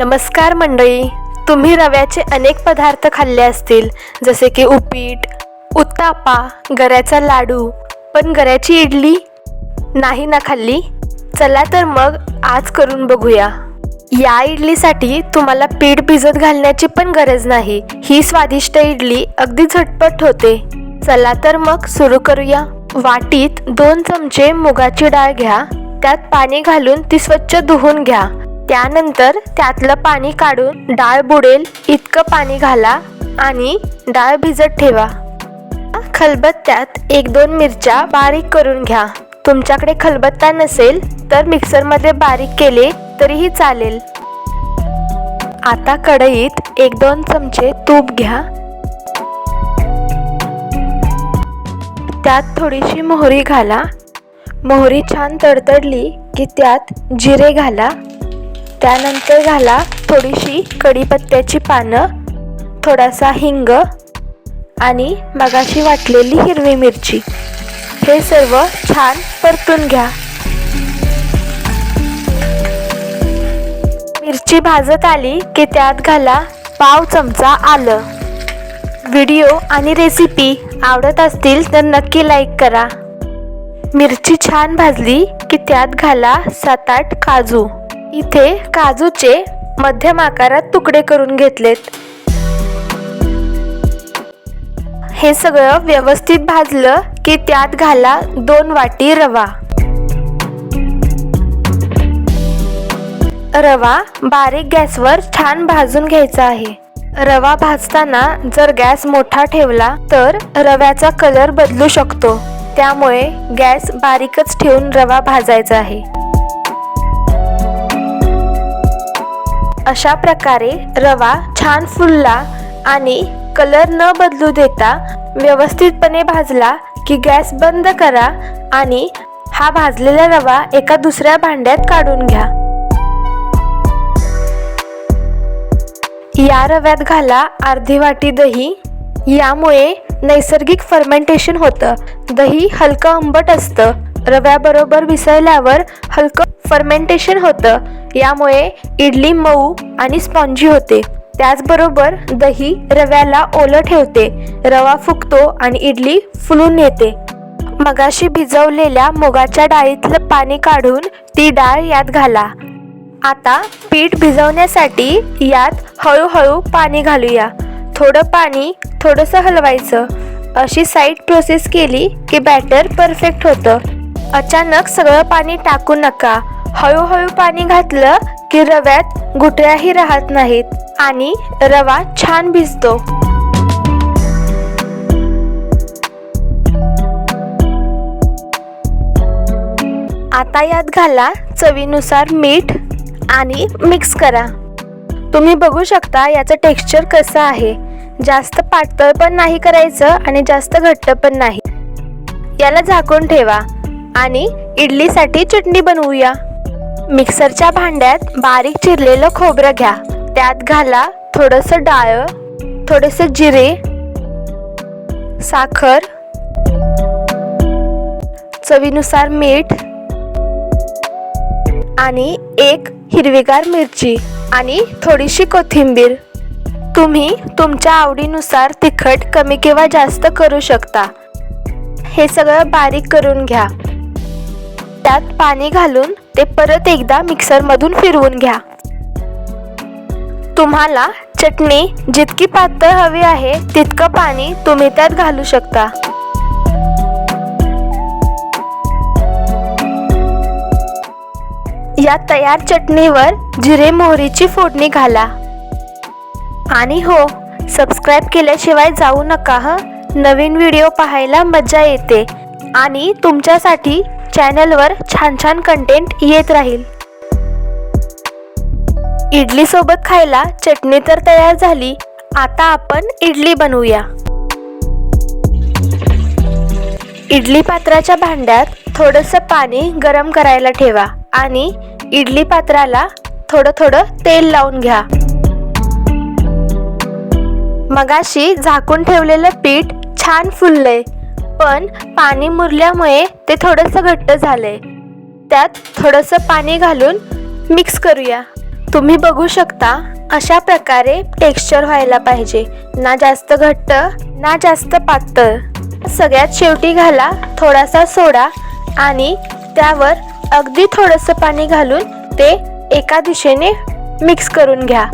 नमस्कार मंडळी. तुम्ही रव्याचे अनेक पदार्थ खाल्ले असतील जसे की उपीट उत्तापा गऱ्याचा लाडू. पण गऱ्याची इडली नाही ना खाल्ली? चला तर मग आज करून बघूया. या इडलीसाठी तुम्हाला पीठ भिजत घालण्याची पण गरज नाही. ही स्वादिष्ट इडली अगदी झटपट होते. चला तर मग सुरू करूया. वाटीत दोन चमचे मुगाची डाळ घ्या. त्यात पाणी घालून ती स्वच्छ धुवून घ्या. त्यानंतर त्यातलं पाणी काढून डाळ बुडेल इतकं पाणी घाला आणि डाळ भिजत ठेवा. खलबत्त्यात एक दोन मिरच्या बारीक करून घ्या. तुमच्याकडे खलबत्ता नसेल तर मिक्सरमध्ये बारीक केले तरीही चालेल. आता कढईत एक दोन चमचे तूप घ्या. त्यात थोडीशी मोहरी घाला. मोहरी छान तडतडली की त्यात जिरे घाला. त्यानंतर घाला थोडीशी कढीपत्त्याची पानं थोडासा हिंग आणि मगाशी वाटलेली हिरवी मिरची. हे सर्व छान परतून घ्या. मिरची भाजत आली की त्यात घाला पाव चमचा आलं. व्हिडिओ आणि रेसिपी आवडत असतील तर नक्की लाईक करा. मिरची छान भाजली की त्यात घाला सात आठ काजू. इथे काजूचे मध्यम आकारात तुकडे करून घेतलेत. हे सगळं व्यवस्थित भाजलं की त्यात घाला दोन वाटी रवा. रवा बारीक गॅसवर छान भाजून घ्यायचा आहे. रवा भाजताना जर गॅस मोठा ठेवला तर रव्याचा कलर बदलू शकतो. त्यामुळे गॅस बारीकच ठेवून रवा भाजायचा आहे. अशा प्रकारे रवा छान फुलला आणि कलर न बदलू देता व्यवस्थितपणे भाजला की गॅस बंद करा आणि हा भाजलेला रवा एका दुसऱ्या भांड्यात काढून घ्या. या रव्यात घाला अर्धी वाटी दही. यामुळे नैसर्गिक फर्मेंटेशन होतं. दही हलकं आंबट असतं. रव्याबरोबर विसळल्यावर हलकं फर्मेंटेशन होतं. यामुळे इडली मऊ आणि स्पॉन्जी होते. त्याचबरोबर दही रव्याला ओलं ठेवते. रवा फुगतो आणि इडली फुलून येते. मगाशी भिजवलेल्या मुगाच्या डाळीतलं पाणी काढून ती डाळ यात घाला. आता पीठ भिजवण्यासाठी यात हळूहळू पाणी घालूया. थोडं पाणी थोडंसं हलवायचं. अशी साईड प्रोसेस केली की बॅटर परफेक्ट होतं. अचानक सगळं पाणी टाकू नका. हळूहळू पाणी घातलं की रव्यात गुटऱ्याही राहत नाहीत आणि रवा छान भिजतो. आता यात घाला चवीनुसार मीठ आणि मिक्स करा. तुम्ही बघू शकता याचं टेक्स्चर कसं आहे. जास्त पातळ पण नाही करायचं आणि जास्त घट्ट पण नाही. याला झाकून ठेवा. आणि इडलीसाठी चटणी बनवूया. मिक्सरच्या भांड्यात बारीक चिरलेलं खोबरं घ्या. त्यात घाला थोडंसं डाळ थोडेसे जिरे साखर चवीनुसार मीठ आणि एक हिरवीगार मिरची आणि थोडीशी कोथिंबीर. तुम्ही तुमच्या आवडीनुसार तिखट कमी किंवा जास्त करू शकता. हे सगळं बारीक करून घ्या. त्यात पाणी घालून ते परत एकदा मिक्सरमधून फिरवून घ्या. तुम्हाला चटणी जितकी पातळ हवी आहे तितकं पाणी तुम्ही त्यात घालू शकता. या तयार चटणीवर जिरे मोहरीची फोडणी घाला. आणि हो सबस्क्राईब केल्याशिवाय जाऊ नका ह. नवीन व्हिडिओ पाहायला मजा येते. आणि तुमच्यासाठी चॅनलवर छान छान कंटेंट येत राहील. इडलीसोबत खायला चटणी तर तयार झाली आता आपण इडली बनवूया. इडली पात्राच्या भांड्यात थोडंसं पाणी गरम करायला ठेवा आणि इडली पात्राला थोडं थोडं तेल लावून घ्या. मगाशी झाकून ठेवलेलं पीठ छान फुललंय. पण पाणी मुरल्यामुळे ते थोडंसं घट्ट झालंय. त्यात थोडंसं पाणी घालून मिक्स करूया. तुम्ही बघू शकता अशा प्रकारे टेक्स्चर व्हायला पाहिजे. ना जास्त घट्ट ना जास्त पातळ. सगळ्यात शेवटी घाला थोडासा सोडा आणि त्यावर अगदी थोडंसं पाणी घालून ते एका दिशेने मिक्स करून घ्या.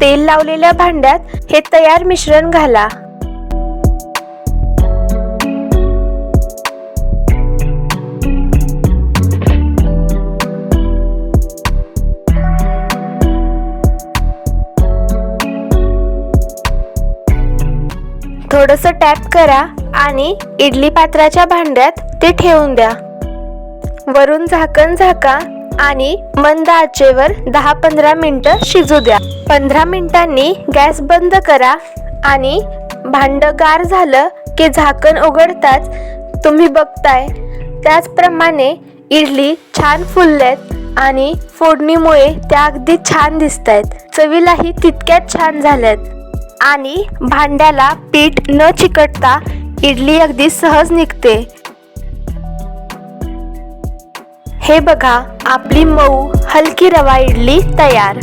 तेल लावलेल्या भांड्यात हे तयार मिश्रण घाला. थोडंसं टॅप करा आणि इडली पात्राच्या भांड्यात ते ठेवून द्या. वरून झाकण झाका आणि मंद आचेवर दहा पंधरा मिनटं शिजू द्या. पंधरा मिनिटांनी गॅस बंद करा आणि भांड गार झालं की झाकण उघडताच तुम्ही बघताय. त्याचप्रमाणे इडली छान फुलल्यात आणि फोडणीमुळे त्या अगदी छान दिसत आहेत चवीलाही तितक्याच छान झाल्यात. आणि भांड्याला पीठ न चिकटता इडली अगदी सहज निघते. हे बघा आपली मऊ हलकी रवा इडली तयार.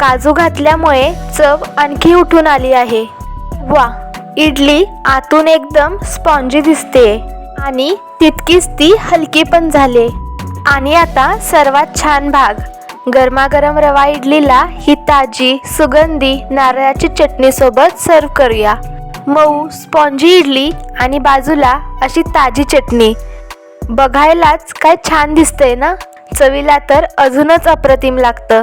काजू घातल्यामुळे चव आणखी उठून आली आहे. वा इडली आतून एकदम स्पॉन्जी दिसते. आणि तितकीच ती हलकी पण झाले. आणि आता सर्वात छान भाग. गरमागरम रवा इडलीला ही ताजी सुगंधी नारळाची चटणी सोबत सर्व करूया. मऊ स्पॉन्जी इडली आणि बाजूला अशी ताजी चटणी. बघायलाच काय छान दिसतंय ना? चवीला तर अजूनच अप्रतिम लागतं.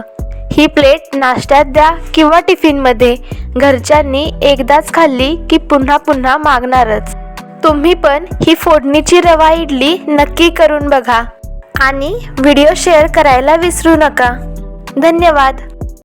ही प्लेट नाश्त्यात द्या किंवा टिफिनमध्ये घरच्यांनी एकदाच खाल्ली की पुन्हा पुन्हा मागणारच. तुम्ही पण ही फोडणीची रवा इडली नक्की करून बघा. आणि व्हिडिओ शेअर करायला विसरू नका. धन्यवाद.